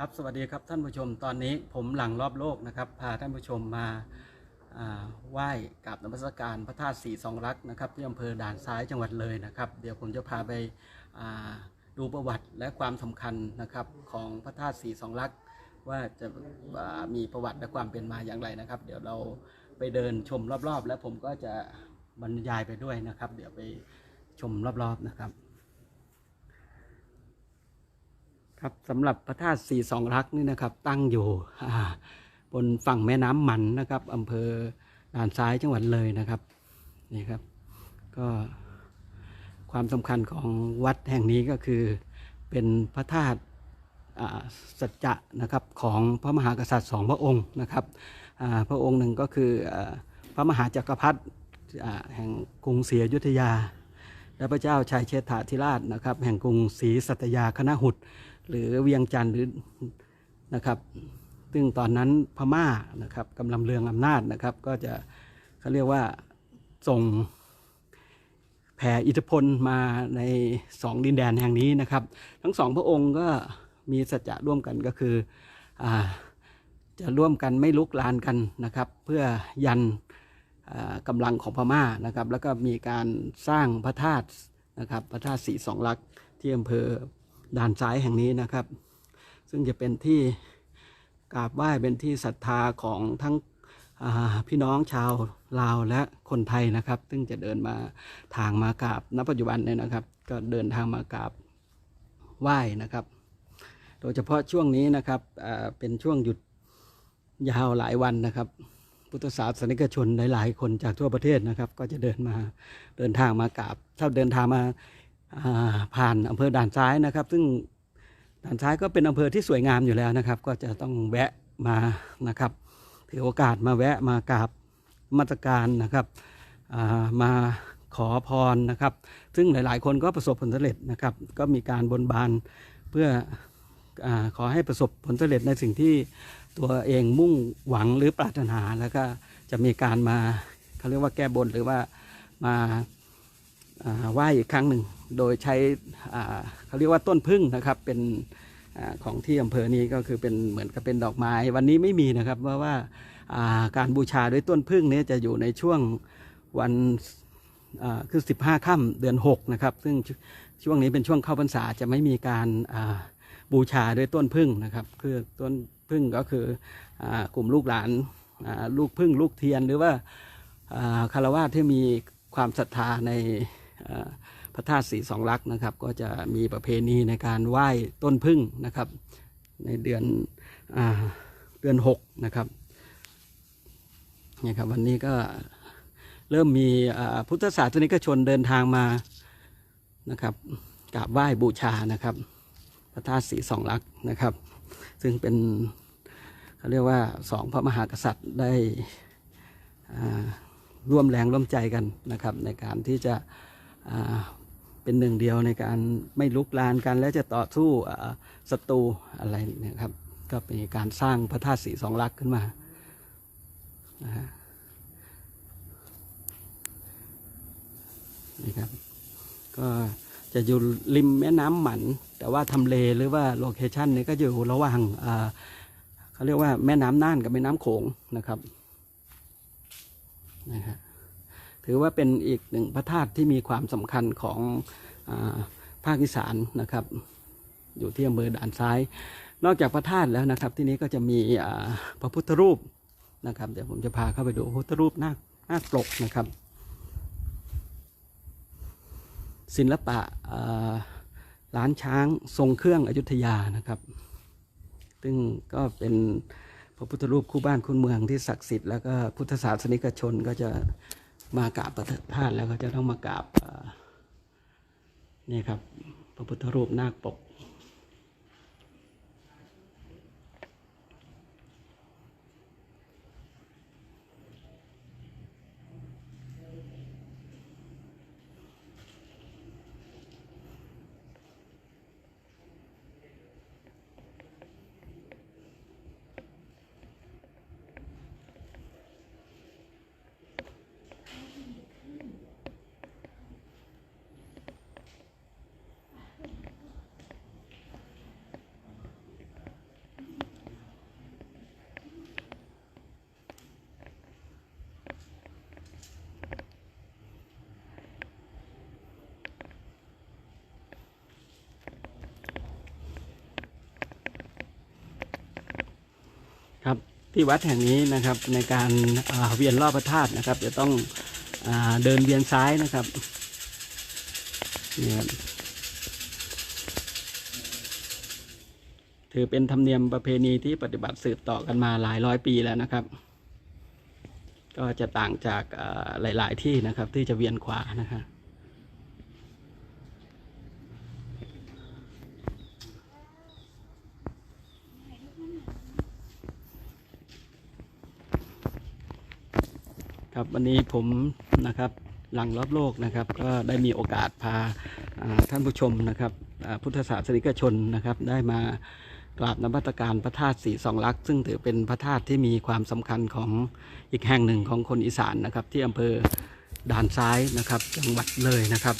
ครับสวัสดีครับท่านผู้ชมตอนนี้ผมหลังรอบโลกนะครับ พาท่านผู้ชมมาไหว้กราบนมัสการพระธาตุสีสองรักนะครับที่อำเภอด่านซ้ายจังหวัดเลยนะครับ เดี๋ยวผมจะพาไปาดูประวัติและความสำคัญนะครับของพระธาตุสีสองรักว่าจะามีประวัติและความเป็นมาอย่างไรนะครับ เดี๋ยวเราไปเดินชมรอบๆ แล้วผมก็จะบรรยายไปด้วยนะครับ เดี๋ยวไปชมรอบๆนะครับ ครับสำหรับพระธาตุสีสองรักนี่นะครับ ตั้งอยู่บนฝั่งแม่น้ำมันนะครับอำเภอด่านซ้ายจังหวัดเลยนะครับนี่ครับ ก็ความสำคัญของวัดแห่งนี้ก็คือเป็นพระธาตุสัจจะนะครับของพระมหากษัตริย์สองพระองค์นะครับพระองค์หนึ่งก็คืออพระมหาจักรพรรดิแห่งกรุงศรีอยุธยา และพระเจ้าชัยเชษฐาธิราชนะครับ แห่งกรุงศรีสัตยาคณะหุต หรือเวียงจันทร์หรือนะครับ ซึ่งตอนนั้นพม่านะครับกำลังเรืองอำนาจนะครับ ก็จะเขาเรียกว่าส่งแผ่อิทธิพลมาในสองดินแดนแห่งนี้นะครับ ทั้งสองพระองค์ก็มีสัจจะร่วมกันก็คืออจะร่วมกันไม่ลุกลานกันนะครับ เพื่อยันกำลังของพม่านะครับ แล้วก็มีการสร้างพระธาตุนะครับพระธาตุสีสองลักษณ์ที่อำเภอ ด่านซ้ายแห่งนี้นะครับ ซึ่งจะเป็นที่กราบไหว้เป็นที่ศรัทธาของทั้งพี่น้องชาวลาวและคนไทยนะครับ ซึ่งจะเดินมาทางมากราบณปัจจุบันเนี่ยนะครับ ก็เดินทางมากราบไหว้นะครับ โดยเฉพาะช่วงนี้นะครับเป็นช่วงหยุดยาวหลายวันนะครับ พุทธศาสนิกชนหลาย ๆ คนจากทั่วประเทศนะครับ ก็จะเดินมาเดินทางมากราบถ้าเดินทางมา ผ่านอำเภอด่านซ้ายนะครับ ซึ่งด่านซ้ายก็เป็นอำเภอที่สวยงามอยู่แล้วนะครับ ก็จะต้องแวะมานะครับถือโอกาสมาแวะมากราบมาตรการนะครับามาขอพรนะครับ ซึ่งหลาย ๆ คนก็ประสบผลสำเร็จนะครับ ก็มีการบนบานเพื่ออขอให้ประสบผลสำเร็จในสิ่งที่ตัวเองมุ่งหวังหรือปรารถนาแล้วก็จะมีการมาเขาเรียกว่าแก้บนหรือว่ามาไหว้อีกครั้งหนึ่ง โดยใช้เขาเรียกว่าต้นพึ่งนะครับเป็นอของที่อำเภอนี้ก็คือเป็นเหมือนกับเป็นดอกไม้ วันนี้ไม่มีนะครับเพราะว่าาการบูชาด้วยต้นพึ่งนี้จะอยู่ในช่วงวันอ่าคือ 15ค่ำเดือน 6 นะครับ ซึ่งช่วงนี้เป็นช่วงเข้าพรรษาจะไม่มีการาบูชาด้วยต้นพึ่งนะครับคือต้นพึ่งก็คืออกลุ่มลูกหลานาลูกพึ่งลูกเทียนหรือว่าคารวะที่มีความศรัทธาในา พระธาตุสีสองลักษณ์นะครับ ก็จะมีประเพณีในการไหว้ต้นพึ่งนะครับ ในเดือนอเดือนหกนะครับเนี่ยครับวันนี้ก็เริ่มมีพุทธศาสนิกชนเดินทางมานะครับกราบไหว้บูชานะครับพระธาตุสีสองลักษณ์นะครับ ซึ่งเป็นเขาเรียกว่าสองพระมหากษัตริย์ได้ร่วมแรงร่วมใจกันนะครับ ในการที่จะ เป็นหนึ่งเดียวในการไม่ลุกลานกันและจะต่อสู้ศัตรูอะไรเนะครับ ก็เป็นการสร้างพระธาตุสีสองลักษณ์ขึ้นมานะฮะนี่ครับ ก็จะอยู่ริมแม่น้ำหมัน แต่ว่าทำเลหรือว่าโลเคชันนี้ก็อยู่ระหว่างเขาเรียกว่าแม่น้ำน่านกับแม่น้ำโขงนะครับนะฮะ ถือว่าเป็นอีกหนึ่งพระธาตุที่มีความสำคัญของอภาคอีสานนะครับ อยู่ที่อำเภอด่านซ้าย นอกจากพระธาตุแล้วนะครับ ที่นี้ก็จะมีพระพุทธรูปนะครับ เดี๋ยวผมจะพาเข้าไปดูพระพุทธรูปนาคนาปลกนะครับศิลปะล้านช้างทรงเครื่องอยุธยานะครับ ซึ่งก็เป็นพระพุทธรูปคู่บ้านคู่เมืองที่ศักดิ์สิทธิ์แล้วก็พุทธศาสนิกชนก็จะ มากราบพระธาตุแล้วก็จะต้องมากราบนี่ครับพระพุทธรูปนาคปก ที่วัดแห่งนี้นะครับในการาเวียนรอบพระธาตุนะครับ จะต้องอเดินเวียนซ้ายนะครับนี่ครับถือเป็นธรรมเนียมประเพณีที่ปฏิบัติสืบต่อกันมาหลายร้อยปีแล้วนะครับ ก็จะต่างจากหลาย ๆ ที่นะครับที่จะเวียนขวานะครับ ครับวันนี้ผมนะครับหลังรอบโลกนะครับก็ได้มีโอกาสพาท่านผู้ชมนะครับพุทธศาสนิกชนนะครับได้มากราบนมัสการพระธาตุสีสองลักษณ์ซึ่งถือเป็นพระธาตุที่มีความสำคัญของอีกแห่งหนึ่งของคนอีสานนะครับที่อำเภอด่านซ้ายนะครับจังหวัดเลยนะครับ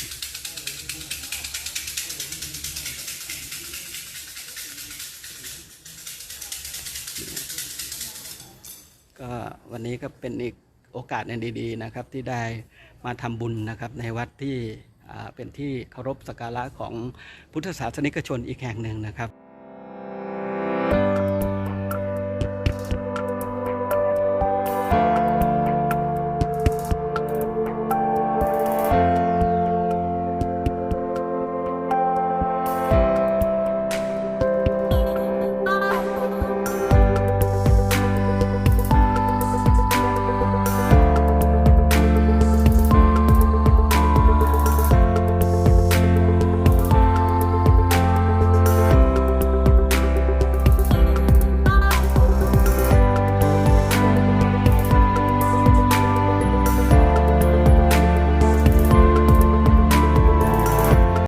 ก็วันนี้ก็เป็นอีก โอกาสหนึงดีๆนะครับที่ได้มาทำบุญนะครับในวัดที่เป็นที่เคารพสักการะของพุทธศาสนิกชนอีกแห่งหนึ่งนะครับ